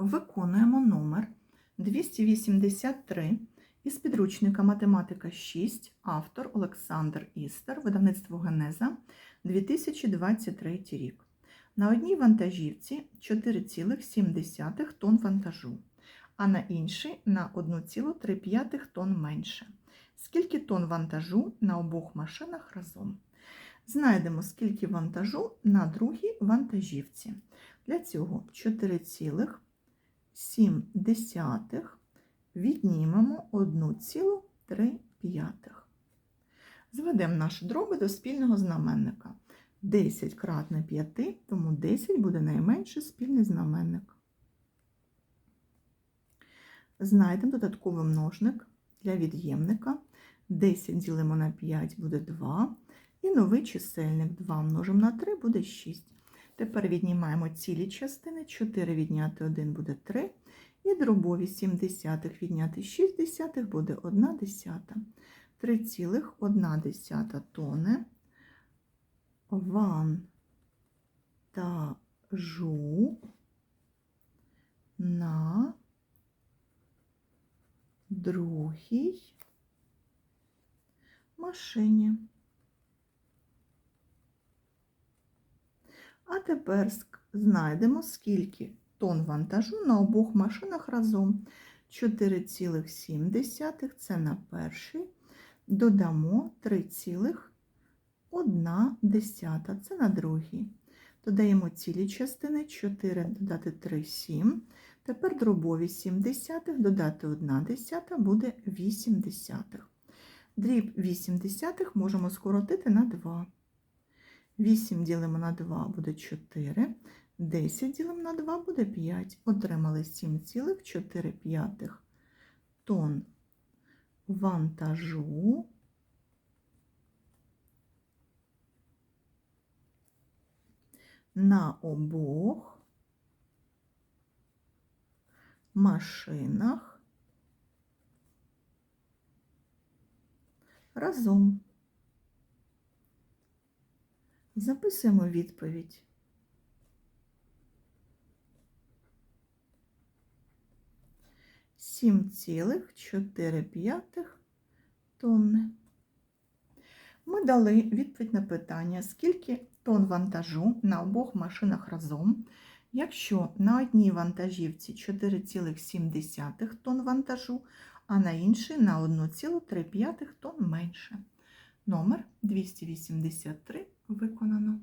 Виконуємо номер 283 із підручника Математика 6, автор Олександр Істер, видавництво Генеза, 2023 рік. На одній вантажівці 4,7 тонн вантажу, а на іншій на 1,3 тонн менше. Скільки тонн вантажу на обох машинах разом? Знайдемо, скільки вантажу на другій вантажівці. Для цього 4,7 віднімемо 1,3. Зведемо наші дроби до спільного знаменника. 10 кратне 5, тому 10 буде найменший спільний знаменник. Знайдемо додатковий множник для від'ємника. 10 ділимо на 5 буде 2. І новий чисельник 2 множимо на 3 буде 6. Тепер віднімаємо цілі частини. 4 відняти 1 буде 3. І дробові 7 десятих відняти 6 десятих буде 1 десята. 3,1 тони вантажу на другій машині. А тепер знайдемо, скільки тонн вантажу на обох машинах разом. 4,7 це на перший. Додамо 3,1 це на другий. Додаємо цілі частини 4 додати 3 7. Тепер дробові 7 десятих додати 1 десята буде 8 десятих. Дріб 8 десятих можемо скоротити на 2. 8 ділимо на 2 буде 4. 10 ділимо на 2 буде 5. Отримали 7,4 тонн вантажу. На обох машинах разом. Записуємо відповідь. Сім цілих чотири п'ятих тонни. Ми дали відповідь на питання, скільки тонн вантажу на обох машинах разом, якщо на одній вантажівці 4,7 тонн вантажу, а на іншій на 1,3 тонн менше. Номер 283 виконано.